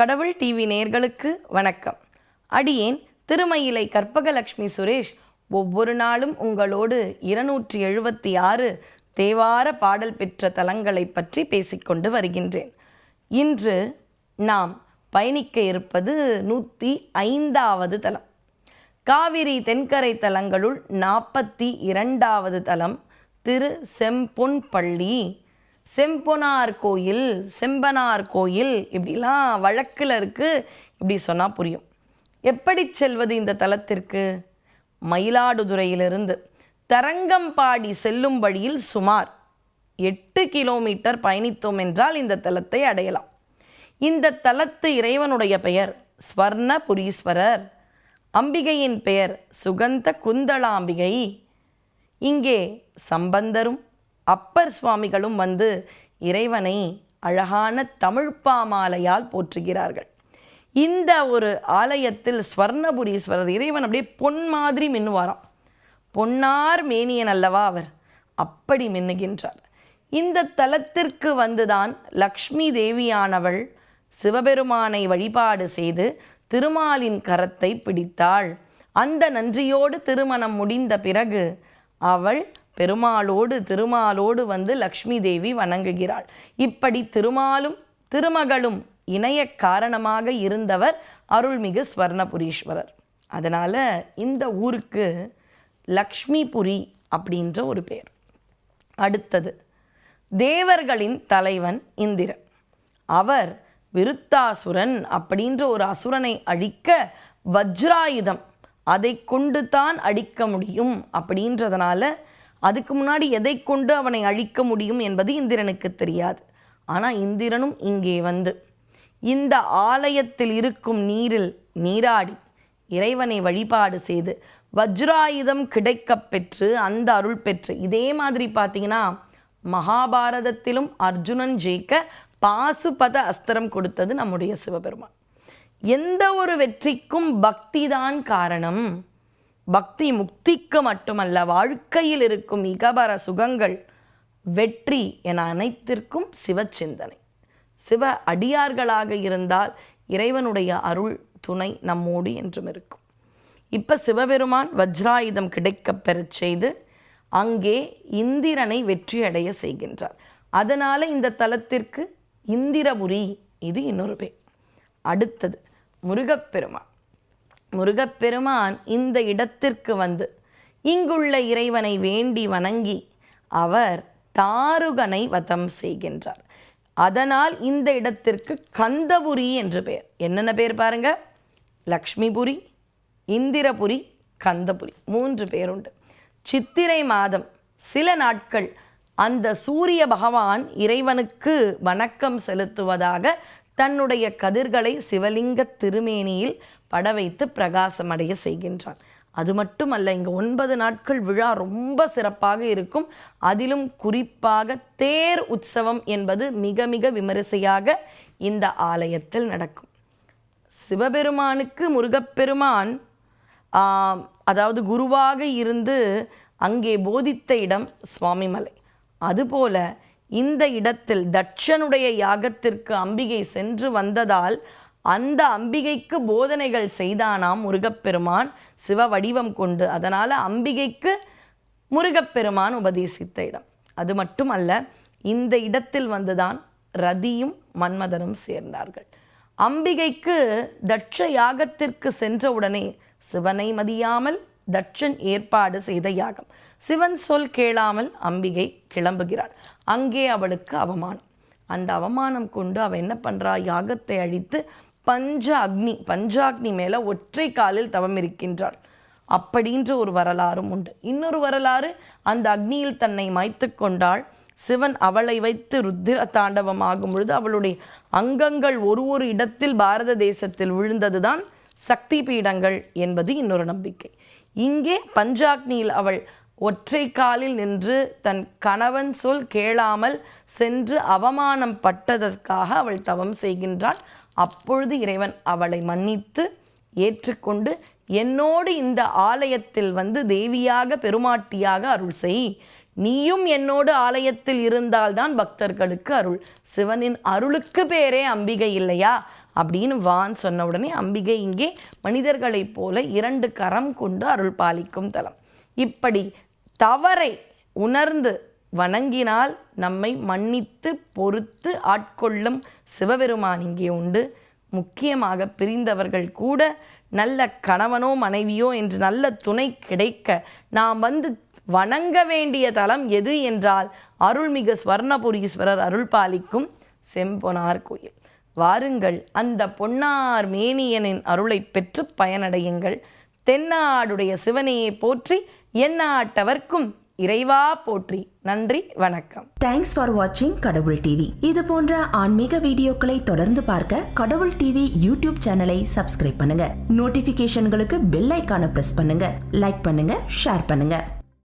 கடவுள் டிவி நேர்களுக்கு வணக்கம். அடியேன் திருமயிலை கற்பகலக்ஷ்மி சுரேஷ் ஒவ்வொரு நாளும் உங்களோடு இருநூற்றி எழுபத்தி ஆறு தேவார பாடல் பெற்ற தலங்களை பற்றி பேசிக்கொண்டு வருகின்றேன். இன்று நாம் பயணிக்க இருப்பது நூற்றி ஐந்தாவது தலம். காவிரி தென்கரை தலங்களுள் நாற்பத்தி இரண்டாவது தலம் திரு செம்பொன்பள்ளி செம்பொனார் கோயில் செம்பனார் கோயில் இப்படிலாம் வழக்கில் இருக்குது இப்படி சொன்னால் புரியும். எப்படி செல்வது இந்த தலத்திற்கு? மயிலாடுதுறையிலிருந்து. தரங்கம்பாடி செல்லும் வழியில் சுமார் எட்டு கிலோமீட்டர் பயணித்தோம் என்றால் இந்த தலத்தை அடையலாம். இந்த தலத்து இறைவனுடைய பெயர் ஸ்வர்ணபுரீஸ்வரர். அம்பிகையின் பெயர் சுகந்த குந்தளாம்பிகை. இங்கே சம்பந்தரும் அப்பர் சுவாமிகளும் வந்து இறைவனை அழகான தமிழ்ப்பாமாலையால் போற்றுகிறார்கள். இந்த ஒரு ஆலயத்தில் ஸ்வர்ணபுரீஸ்வரர் இறைவன் அப்படியே பொன் மாதிரி மின்னுவாராம். பொன்னார் மேனியன் அல்லவா அவர்? அப்படி மின்னுகின்றார். இந்த தலத்திற்கு வந்துதான் லக்ஷ்மி தேவியானவள் சிவபெருமானை வழிபாடு செய்து திருமாலின் கரத்தை பிடித்தாள். அந்த நன்றியோடு திருமணம் முடிந்த பிறகு அவள் பெருமாளோடு திருமாலோடு வந்து லக்ஷ்மி தேவி வணங்குகிறாள். இப்படி திருமாலும் திருமகளும் இணைய காரணமாக இருந்தவர் அருள்மிகு ஸ்வர்ணபுரீஸ்வரர். அதனால் இந்த ஊருக்கு லக்ஷ்மிபுரி அப்படின்ற ஒரு பேர். அடுத்தது தேவர்களின் தலைவன் இந்திரன். அவர் விருத்தாசுரன் அப்படின்ற ஒரு அசுரனை அழிக்க வஜ்ராயுதம் அதை கொண்டு தான் அழிக்க முடியும் அப்படின்றதுனால அதுக்கு முன்னாடி எதை கொண்டு அவனை அழிக்க முடியும் என்பது இந்திரனுக்கு தெரியாது. ஆனால் இந்திரனும் இங்கே வந்து இந்த ஆலயத்தில் இருக்கும் நீரில் நீராடி இறைவனை வழிபாடு செய்து வஜ்ராயுதம் கிடைக்கப் பெற்று அந்த அருள் பெற்று இதே மாதிரி பார்த்தீங்கன்னா மகாபாரதத்திலும் அர்ஜுனன் ஜெயிக்க பாசுபத அஸ்திரம் கொடுத்தது நம்முடைய சிவபெருமான். எந்த ஒரு வெற்றிக்கும் பக்தி தான் காரணம். பக்தி முக்திக்கு மட்டுமல்ல வாழ்க்கையில் இருக்கும் இகபர சுகங்கள் வெற்றி என அனைத்திற்கும் சிவச்சிந்தனை. சிவ அடியார்களாக இருந்தால் இறைவனுடைய அருள் துணை நம்மோடு என்றும் இருக்கும். இப்போ சிவபெருமான் வஜ்ராயுதம் கிடைக்கப் பெறச் செய்து அங்கே இந்திரனை வெற்றியடைய செய்கின்றார். அதனால் இந்த தலத்திற்கு இந்திரபுரி இது இன்னொரு பேர். அடுத்தது முருகப்பெருமான். முருகப்பெருமான் இந்த இடத்திற்கு வந்து இங்குள்ள இறைவனை வேண்டி வணங்கி அவர் தாருகனை வதம் செய்கின்றார். அதனால் இந்த இடத்திற்கு கந்தபுரி என்று பெயர். என்னென்ன பேர் பாருங்க? லக்ஷ்மிபுரி இந்திரபுரி கந்தபுரி மூன்று பேருண்டு சித்திரை மாதம் சில நாட்கள் அந்த சூரிய பகவான் இறைவனுக்கு வணக்கம் செலுத்துவதாக தன்னுடைய கதிர்களை சிவலிங்க திருமேனியில் பட வைத்து பிரகாசமடைய செய்கின்றான். அது மட்டுமல்ல இங்கே ஒன்பது நாட்கள் விழா ரொம்ப சிறப்பாக இருக்கும். அதிலும் குறிப்பாக தேர் உற்சவம் என்பது மிக மிக விமரிசையாக இந்த ஆலயத்தில் நடக்கும். சிவபெருமானுக்கு முருகப்பெருமான் அதாவது குருவாக இருந்து அங்கே போதித்த இடம் சுவாமிமலை. அதுபோல இந்த இடத்தில் தட்சனுடைய யாகத்திற்கு அம்பிகை சென்று வந்ததால் அந்த அம்பிகைக்கு போதனைகள் செய்தானாம் முருகப்பெருமான் சிவ வடிவம் கொண்டு. அதனால் அம்பிகைக்கு முருகப்பெருமான் உபதேசித்த இடம். அது மட்டும் அல்ல இந்த இடத்தில் வந்துதான் ரதியும் மன்மதனும் சேர்ந்தார்கள். அம்பிகைக்கு தட்ச யாகத்திற்கு சென்ற உடனே சிவனை மதியாமல் தட்சன் ஏற்பாடு செய்த யாகம். சிவன் சொல் கேளாமல் அம்பிகை கிளம்புகிறாள். அங்கே அவளுக்கு அவமானம். அந்த அவமானம் கொண்டு அவள் என்ன பண்ணுறா யாகத்தை அழித்து பஞ்ச அக்னி பஞ்சாக்னி மேலே ஒற்றை காலில் தவம் இருக்கின்றாள். அப்படின்ற ஒரு வரலாறும் உண்டு. இன்னொரு வரலாறு அந்த அக்னியில் தன்னை மாய்த்து கொண்டாள். சிவன் அவளை வைத்து ருத்திர தாண்டவம் ஆகும் பொழுது அவளுடைய அங்கங்கள் ஒரு ஒரு இடத்தில் பாரத தேசத்தில் விழுந்ததுதான் சக்தி பீடங்கள் என்பது இன்னொரு நம்பிக்கை. இங்கே பஞ்சாக்னியில் அவள் ஒற்றை காலில் நின்று தன் கணவன் சொல் கேளாமல் சென்று அவமானம் பட்டதற்காக அவள் தவம் செய்கின்றாள். அப்பொழுது இறைவன் அவளை மன்னித்து ஏற்றுக்கொண்டு என்னோடு இந்த ஆலயத்தில் வந்து தேவியாக பெருமாட்டியாக அருள் செய். நீயும் என்னோடு ஆலயத்தில் இருந்தால்தான் பக்தர்களுக்கு அருள். சிவனின் அருளுக்கு பேரே அம்பிகை இல்லையா? அப்படின்னு வான் சொன்ன உடனே அம்பிகை இங்கே மனிதர்களைப் போல இரண்டு கரம் கொண்டு அருள் பாலிக்கும் தலம். இப்படி தவறை உணர்ந்து வணங்கினால் நம்மை மன்னித்து பொறுத்து ஆட்கொள்ளும் சிவபெருமான் இங்கே உண்டு. முக்கியமாக பிரிந்தவர்கள் கூட நல்ல கணவனோ மனைவியோ என்று நல்ல துணை கிடைக்க நாம் வந்து வணங்க வேண்டிய தலம் எது என்றால் அருள்மிகு ஸ்வர்ணபுரீஸ்வரர் அருள் பாலிக்கும் செம்பொனார் கோயில். வாருங்கள் அந்த பொன்னார் மேனியனின் அருளை பெற்று பயனடையுங்கள். தென்னாடுடைய சிவனையை போற்றி எந்நாட்டவர்க்கும் இறைவா போற்றி. நன்றி வணக்கம். தேங்க்ஸ் ஃபார் வாட்சிங் கடவுள் டிவி இது போன்ற ஆன்மீக வீடியோக்களை தொடர்ந்து பார்க்க கடவுள் டிவி யூடியூப் சேனலை சப்ஸ்கிரைப் பண்ணுங்க. நோட்டிபிகேஷன்களுக்கு பெல் ஐக்கான பிரஸ் பண்ணுங்க. லைக் பண்ணுங்க ஷேர் பண்ணுங்க.